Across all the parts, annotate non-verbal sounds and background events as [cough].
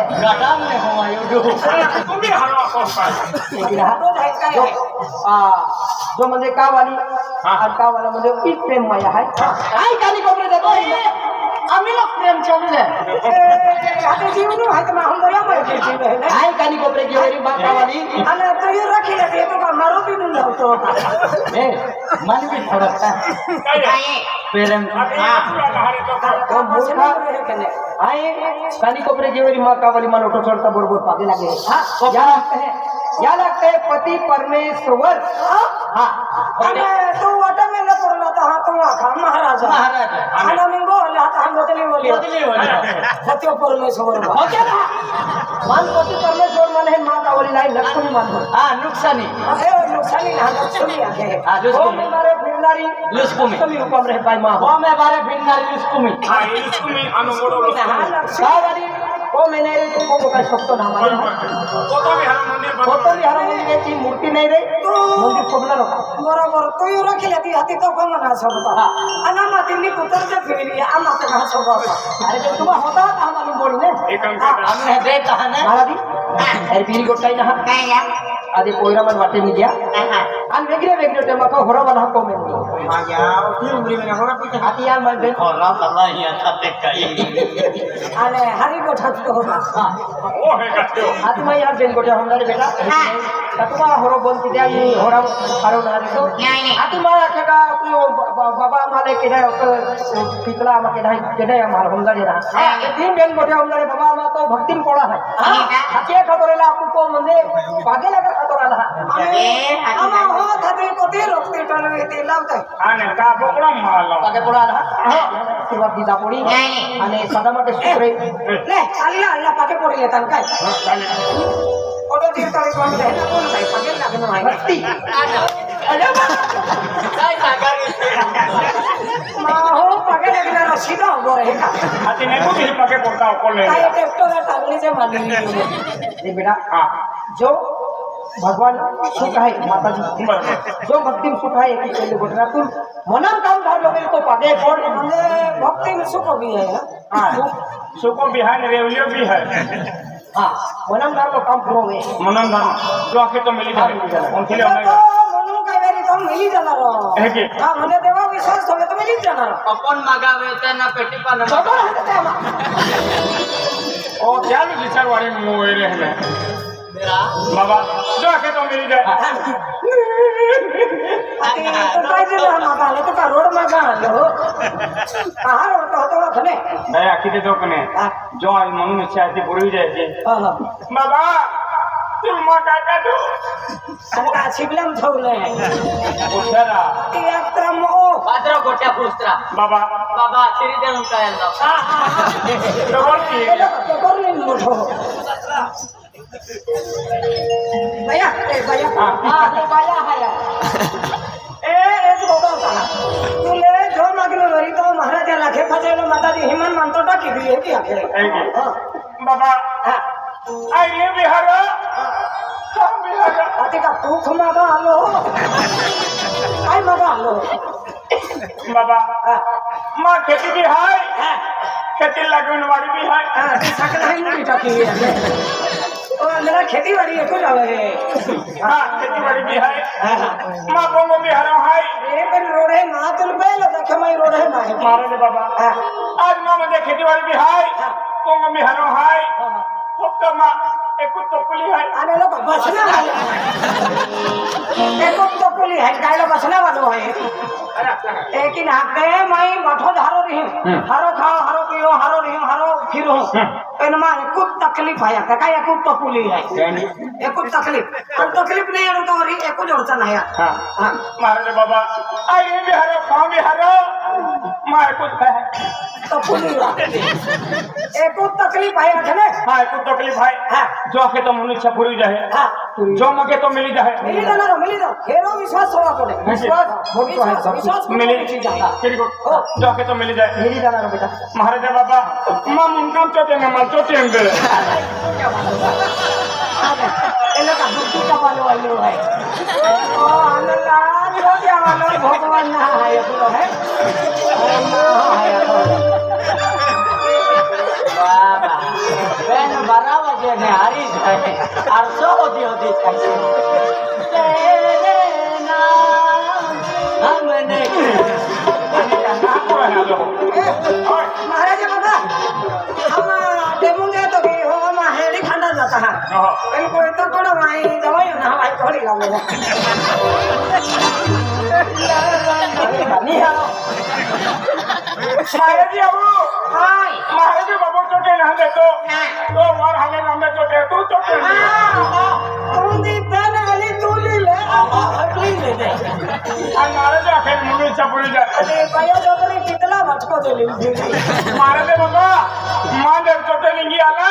जो म्हणजे का वाली का वाला म्हणजे प्रेम माया आहे काय काली कोपरे जातो અમીલો પ્રેમ ચાલુ છે હાથે ચડતા બરોબર પાગે લાગે હા યાર કહે યાર કહે પતિ પરમેશ્વર હા અને તું ઓટોમેટિક তাহা তো রাখা মহারাজা আনা মিঙ্গ হলে তাহা বদলি বলি লক্ষ্মী মেনে কোথায় সত্য না মানে কতলি হারা মন্দিরে কি মূর্তি নেই রে মন্দির সবলা রকা বরাবর তুই রাখিলে তুই হাতি তো কম না সব তো আনা মা তিনি কুতর যে ফিরিলি আমা তো না সব আরে তো তোমা হতা তা আমি বললে আমি হেবে কহা না মারাদি এর বিল গোটাই না হ্যাঁ, হ্যাঁ। আদে পয়রা বাটে মিডিয়া আর বেগরে বেগরে তে মাকা হরা आ गया और फिर उम्र में होगा कि हाथी यार मैं बैठ और राम अल्लाह ही अच्छा देख गई अरे हरी को ठक तो होगा ओ है कटो हाथ में यार बेन गोटे हमरा रे बेटा ततवा होरो बोल के दे ये होरो हरो ना रे तो हाथ में केटा को बाबा माले के दे पितला मा के दे के दे हमार हमरा रे ना तीन बेन गोटे हमरा रे बाबा मा तो भक्ति में पड़ा है हाथे खतरेला आपको मंदे पागे लगा खतरेला हमें हम हो खतरे को ते रोकते टलवे ते लावते ಅನೆ ಕಾ ಬೊಕಳ ಮಾಲ ಪಗೆ ಪುಡಾಲ ಸಿವ ಬಿಜಾ ಪುಡಿ ಅನೆ ಸದಮಟ ಸುಕ್ರೆ ಲೇ ಅಲ್ಲ ಅಲ್ಲ ಪಗೆ ಪುಡಿ ಲೆ ತನಕ ಒಡೋ ದಿನ ತಲೆ ಕೊಂಡೆ ಪಗೆ ಲಗನ ಆಯ್ ಭಕ್ತಿ ಅಲ್ಲ ಕೈ ಸಾಕಾರಿ ಮಾಹೋ ಪಗೆ ಲಗನ ರಸಿದ ಹೋಗರೆ ಅತಿ ನೆ ಬುದಿ ಪಗೆ ಪುಡಾ ಒಕೊಲೆ ಕೈ ಟೆಕ್ಟೋ ದ ತಗಲಿ ಜೆ ಮಾನಿ ನಿ ಬೇಡ ಹಾ ಜೋ भगवान सुख आहे माताजी जो भक्ती सुख आहे की गुजरातून मनन काम धाडलो तो पागे कोण भक्ती सुख भी आहे है रेवलियो भी है मनम काम पूरा मनन धाम जो आके तो मिली उनके जाना मने देवा विश्वास तो मिली जाना म्हणजे मागावे तेना पेटी पर विचार वाले बाबा जो आके तो मिल जाए तो काय जे ना माता ले तो का रोड में का लो कहां रोड तो तो खने मैं आखी दे तो कने जो आज मन में इच्छा थी पूरी जाए जी हां बाबा तुम माता का दो अरे शिवलम झोले उठरा तेत्रम ओ भद्र गोट्या पुस्त्रा बाबा बाबा श्री देव का हां हां हां तो बोल की तो बोल नहीं मुठो भैया ए भैया हां ए हाँ, तो भैया हाया [laughs] ए ए गोगा का तुले जो मगलो रही तो महाराज लखे फजेलो माता जी हिमन मन तो टकी भी है क्या हां बाबा आई ये बिहार हम बिहार अति का भूख मगा लो आई मगा लो बाबा हाँ। मां खेती भी है हाँ। खेती लगन वाली भी है सकल है नहीं टकी है और अंदर खेती बाड़ी को जावे है हां खेती बाड़ी भी है मां बोंगो भी हरो है ए पर रो मां तुम पहले देखे मैं रो रहे मां मारे ने बाबा हाँ। आज मां मजे खेती बाड़ी भी है बोंगो भी हरो है हाँ, हाँ। खूब तो मां एक टोपली है अरे लो बाबा अच्छा है एक टोपली है गाइलो बसना वालो है लेकिन आते मैं मठो धारो रही हरो खाओ हरो पियो हरो रही हरो फिर अरे माने खूप तकलीफ आहे था काय खूप पपुली आई एक खूप तकलीफ पण तकलीफ नाही है तोरी एकूच जड़ता नाया हां बाबा आई बिहारो फामी हारा मारे तकलीफ आया तकलीफ भाई जो के तुमनी छ पूरी जो मगे तो मिली जाए मिली जाना रो मिली दो हेरो विश्वास होवा पड़े विश्वास बहुत तो है सब विश्वास मिली तेरी को जो के तो मिली जाए मिली जाना रो बेटा महाराजा बाबा मां मुनकम चोटे में माल चोटे में बेरे एलो का दुख का वालो वालो है ओ अल्लाह जो के वालो भगवान ना है ये बोलो है कहा बिल्कुल तो कोण वाई दवाई ना वाई थोड़ी लावे ना नहीं आओ महाराज जी आओ हाय महाराज जी बाबू तो के ना दे तो तो और हमें ना में तो दे तू तो के तू दी तन अली तू ले ले अगली ले दे महाराज जी फिर मुझे चपड़ी जा अरे भैया तो तेरे कितना भटको दे ले महाराज जी बाबा मां देव तो के नहीं आला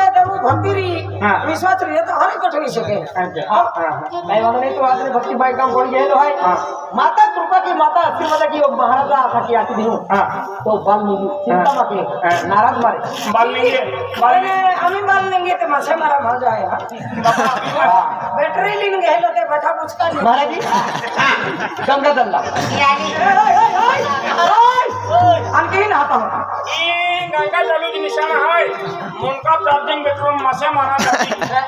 વિશ્વાસનીય તો હરેક ઠરી શકે ભાઈ વાંધો નહીં તો આજે ભક્તિભાઈ કામ કરી ગયેલો હોય માતા કૃપા કે માતા આશીર્વાદ કે મહારાજ આખી આખી દીધું તો બાલની ચિંતા માં નારાજ મારે બાલની બાલને અમે બાલ લેંગે તો માસે મારા ભાજ આયા બેટરી લઈને ગયેલો તે બેઠા પૂછતા મહારાજી કમરા દલ્લા आणखीही हाता ही गंगा चालूची निशाणा हाय मुंका प्रार्थना बेडरूम मासे मारा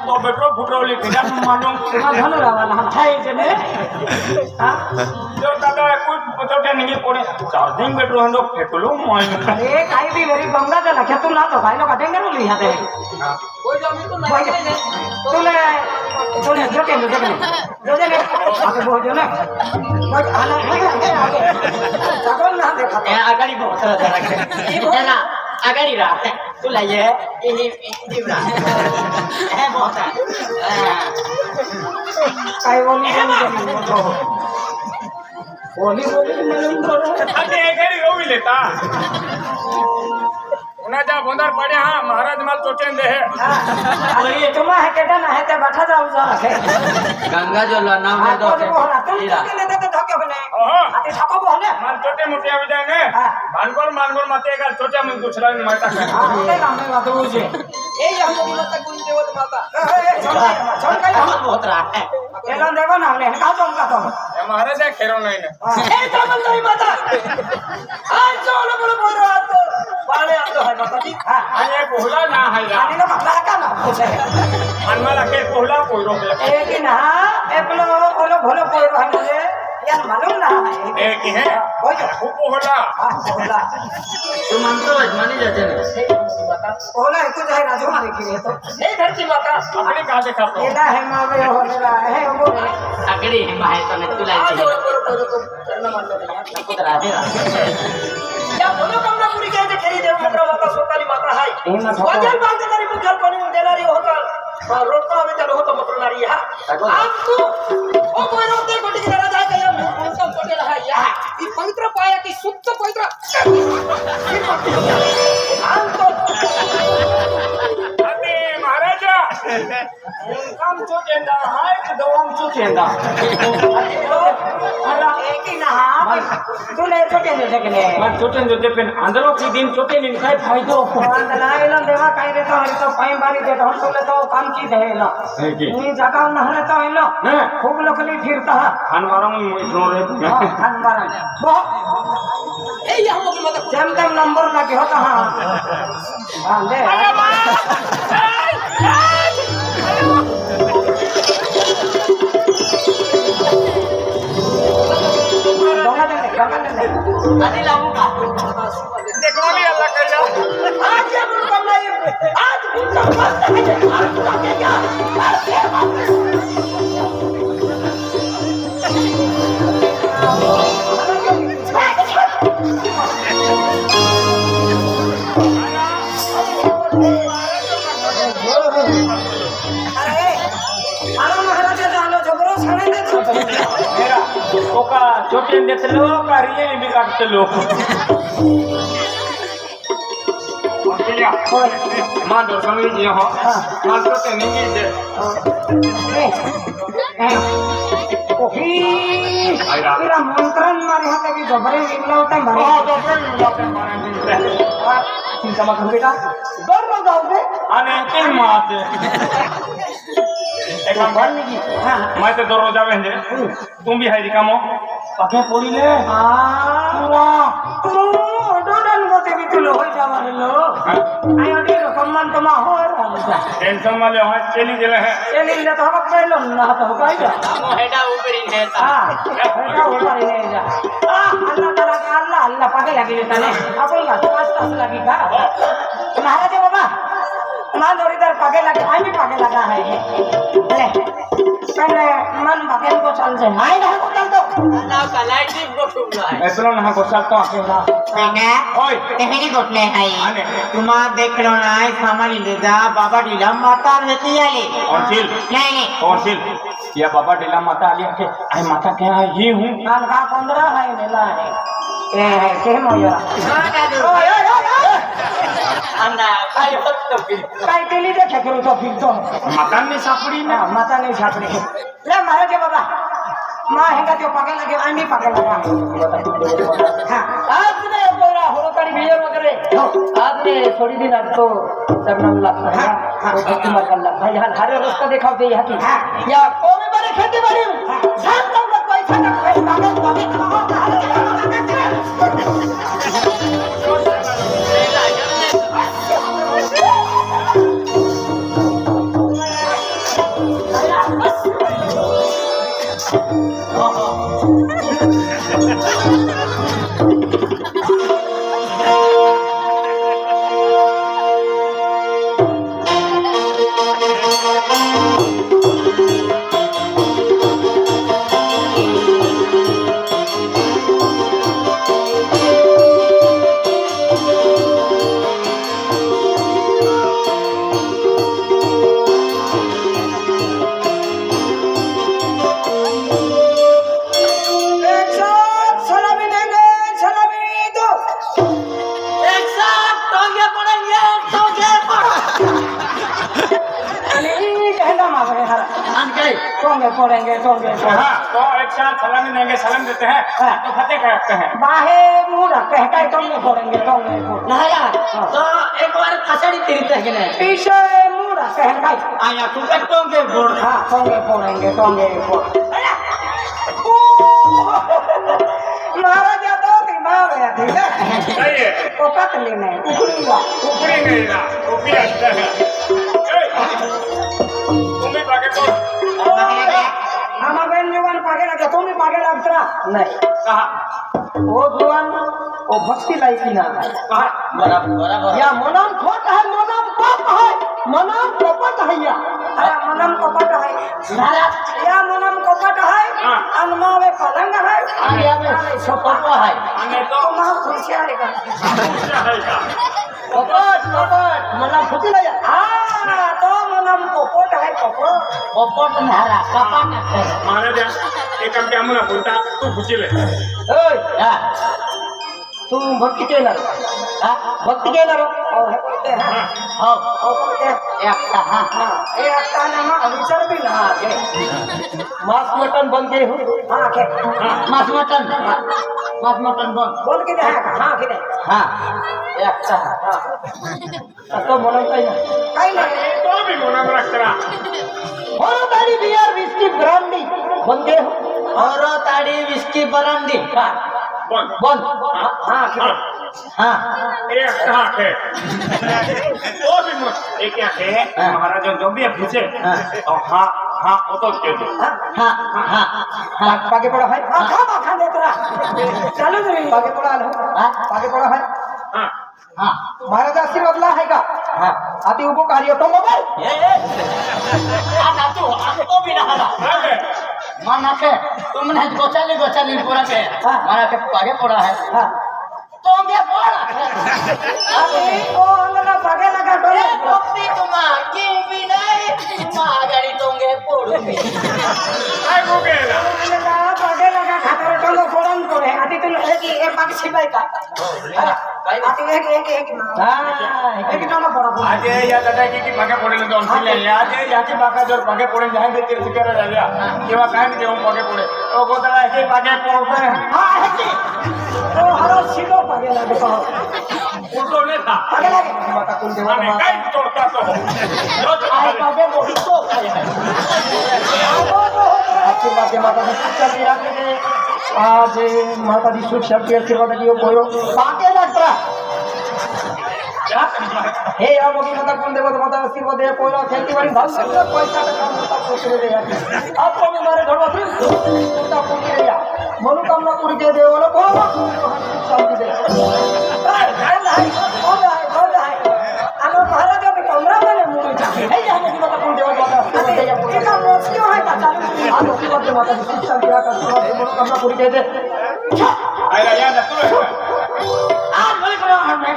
तो बेडरूम फुटवली तिला मानून झालं रावा लहान हाय जे दादा कुछ बचोटे नहीं पड़े चार्जिंग बैठ रहा लोग फेंक लो मैं अरे काई भी मेरी बंगा का लखे तू ना तो भाई लोग कटेंगे ना लिया दे कोई जमीन तो नहीं ले तू ले तू ले जोटे ले जोटे जोटे ले आगे बहुत ना बस आना है आगे आगे तकन ना देखा ए आगाड़ी बहुत रहा है ना आगाड़ी रहा है तू ले ये ये ये रहा है बहुत है काई बोलूं હોલી હોલી મને અંદર અને ઘરે રોવી લેતા न जा भोंदर पड़े हां महाराज माल तो चोटेन दे अरे हाँ। ये तुम है केटा ना है ते बैठा जाओ जा गंगा जो लो हाँ, तो तो हाँ, नाम है दो तुम के लेते तो धोके होने आते ठको बोले मार चोटे मुटिया हो जाए ने भानगोर मानगोर मते का चोटे मन कुछ लग माता का आते काम में बात हो जे ए हम जो माता गुण देवत माता छोड़ का हम बहुत रहा है एलन देवा ना हमने कहा तो उनका तो हमारे से खेरो नहीं ना ए तो मन नहीं माता અને કોહલા ના હાલ્યા આને નો કપડા કા ના પોસે હનમાં લાગે કોહલા કોઈરો હે એ કે ના એ પેલો ઓલો ભલો કોઈરો હમને યાર માલુમ ના હે એ કે હે ઓય હું કોહલા હા કોહલા તું માનતો જ માની જજે ને કોહલા એક જાય રાજુ મારે કે તો એ ધરતી માતા આપણે કા દેખા તો એના હે માવે હોલા હે ઓ આગળી હે માહે તને તુલાઈ છે કોરો કોરો કોરો કરના માનલો યાર તકો રાધે રાધે જા બોલો કમરા પૂરી કે ખરીદે ढूंढना था वजन बांध के गरीब घर पानी में देला रही होता तो हाँ, रोता हमें चलो होता तो मतलब ना रही है आप हाँ, तो ओ कोई रोते कोटी के लड़ा जाए कहीं हम बोलता कोटे रहा हाँ, या ये पवित्र पाया कि शुद्ध पवित्र [laughs] हम तो Welcome to Kenda. Hi, Dawang to Kenda. అందరూ దీని చోటే నేను కాయ ఫాయిదో ఇలా దేవా కాయ రే తో హరితో పై బారి దే ఢోల్ తో తో काम की दे लो ये जगह नहले तो लो खूब लोग ले फिरता खान मारम इतना रे खान मारम बहुत ए हम लोग मत जम जम नंबर लगे होता हां हां दे अरे मां आज ओका छोटे देख लो का रियल बिगाड़त लो मान दो समझ लिया हो मान तो ते नहीं दे ओही तेरा मंत्रन मारे हाथ की दोबरे निकलावता मारे हां दोबरे निकलावता मारे चिंता मत कर बेटा डर न जाओगे अने के माते মাইতে দরো যাবেন যে তুমি হাইরি কামো পাখে পড়িলে টেনশন হ্যাঁ। হ্যাঁ। হ্যাঁ। আল্লাহ मन और इधर पागे लगे आई पागे लगा है ले पहले मन बगन को चल जाए आई ना को चल तो ना कलाई जी को ठुक जाए ऐसा ना को चल तो आके ना बेटा ओए तेरी गोटने आई तुमा देख लो ना आई सामान ले जा बाबा डीला माता रहती है ले और चल नहीं नहीं और चल या बाबा डीला माता आलिया के आई माता के आई ये हूं काल का 15 है मेला है ए के मोया ओ ओ ओ काय केली ते खेकडूचा फिरतो मतांनी सापडी ना सापडी रे महाराज बाबा मा हेंगा तो लागेल आम्ही आज नाही बोला वगैरे आज नाही थोडी दिन चरणाम हरे रस्ता देखावते ह्या की छोड़ेंगे छोड़ छोड़ेंगे हाँ, तो एक साथ सलामी देंगे सलाम देते हैं हाँ। तो फतेह करते हैं बाहे मुंह कहता है तुम नहीं छोड़ेंगे तुम नहीं महाराज हाँ। तो एक बार खसड़ी तिरते तो हैं पीछे मुंह कहता है आया तू तक तो के बोल हां तुम नहीं छोड़ेंगे तुम नहीं बोल महाराज ನೀವನ್ ಪಾಗೆ ಹಾಕ मी मागे ಹಾಕ್ತಾರ नाही ओ जुवान ओ भक्ती लायकी ना या मनाम खोट आहे मनाम पाप आहे मनाम कपट आहे या अरे मनम कपट आहे या मनम कपट आहे आणि मावे पलंग आहे आणि आम्ही सपाट आहे तुम्हाला खुशी आहे का पोपट पोपट मलम फुटलो या हा तो मलम पोपट आहे पोपट पोपट नारा कपा महाराजा एक आमच्या आम्हाला बोलता तू फुचिले ओय हा तू भक्ती केणार हा भक्ती केणार हो हे बोलते हा हो हो एकटा हा हा एकटा ना मा भी ना मांस मटन बंद के हो हां मांस मटन पांच मिनट মাছ মটন বল বল কি হ্যাঁ হ্যাঁ কি হ্যাঁ আচ্ছা তো মনে হয় না কাই না তো আমি মনে রাখতরা और तारी बियर विस्की ब्रांडी बंदे और तारी विस्की ब्रांडी बंद हां हाँ हाँ एक आँख है वो तो भी एक आँख है हाँ। महाराज जो भी है पूछे हाँ। तो हाँ হ্যাঁ অত কেটে হ্যাঁ হ্যাঁ হ্যাঁ পাকে পড়া হয় মাথা মাথা নেত্রা চলো তুমি পাকে পড়া আলো হ্যাঁ পাকে পড়া হয় হ্যাঁ হ্যাঁ महाराज आशीर्वाद ला है का हाँ आती उपकारी होता मोबाइल ना तू आपको भी ना हला माना के तुमने गोचाली गोचाली पूरा के माना के आगे पड़ा है हाँ তোমে বড় আমি ওঙ্গল পাগে লাগা করে পপ্পি তোমা কিউ বি নাই তোমা গাড়ি তোঙ্গে পড়বে আই বুগেলা পাগে লাগা খাতার টলো ফোরন করে આજે या દાદાજી की પગે પડેલો તો અંશી લે આજે યાથી બાકા જો પગે પડે જાય તે તીર્થકર રાજા એવા કાંઈ દેવું પગે પડે તો ગોદાળા છે પગે પડે હા હેતી તો હરો સીધો પગે લાગે તો ઉલટો ને થા પગે લાગે માતા કુલ દેવા માં કાઈ તોડતા તો જો પગે મોહી તો ખાય આવો તો মাতা কোন দেবতা আশীর্বাদ মনোকামনা করে দেওয়া শান্তি এই আমি কি কথা বলতে এটা মুশকিল হয় তা জানি আর কি করতে মাথা শিক্ষা দিয়া কাজ করতে বড় কামনা করি দেবে আইরা ইয়া না তো আর বলি করে আর না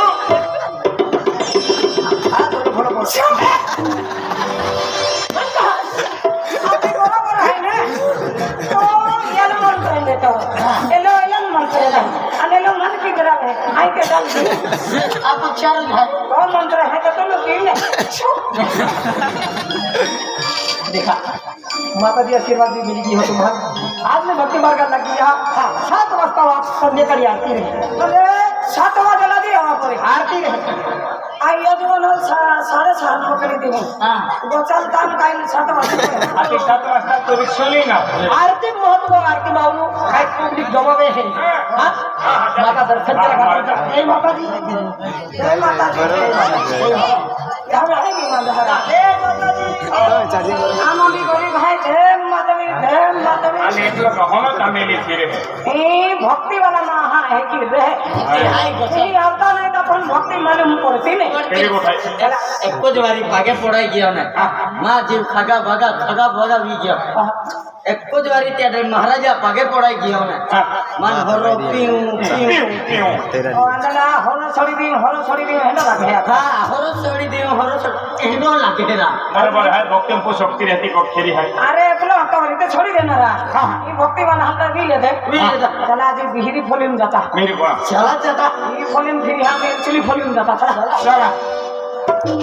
Oh! आप उच्चारण कौन मंत्र है तो तुम देखा माता जी आशीर्वाद भी मिली हो तुम्हारा आज में भक्ति मार्ग लग गया सात बजता आप संध्या करी आती रही গাইয়া জীবন হল সাড়ে সাত বকরি দিব মহত্ব আর মাউলু পাবলিক জমাবে হে মাতা মাতা আমি এগুলো কখনো তামিলি ছিঁড়ে এই ভক্তি वाला না হা হ্যাঁ, হে কি রে এই আওতা নাই তখন ভক্তি মানে মু করছি নে কেরে কোথায় একো জবারি পাগে পড়াই গিয়া না মা জিল হ্যাঁ। হর ছড়ি দিও হর ছড়ি দিও লাগে না আরে ಕತೆ ಸೊಡಿ ದೇನಾರ ಈ ಭಕ್ತಿ ವಾನ ಹಲ್ದ ವೀಲ ದೆ ಚಲ ಆದಿ ಬಿಹಿರಿ ಫೋಲಿಂ ಜಾತಾ ಮೇರಿ ಬಾ ಚಲ ಜಾತಾ ಈ ಫೋಲಿಂ ಫಿರಿ ಹಾಗೆ ಚಲಿ ಫೋಲಿಂ ಜಾತಾ ಚಲ ಚಲ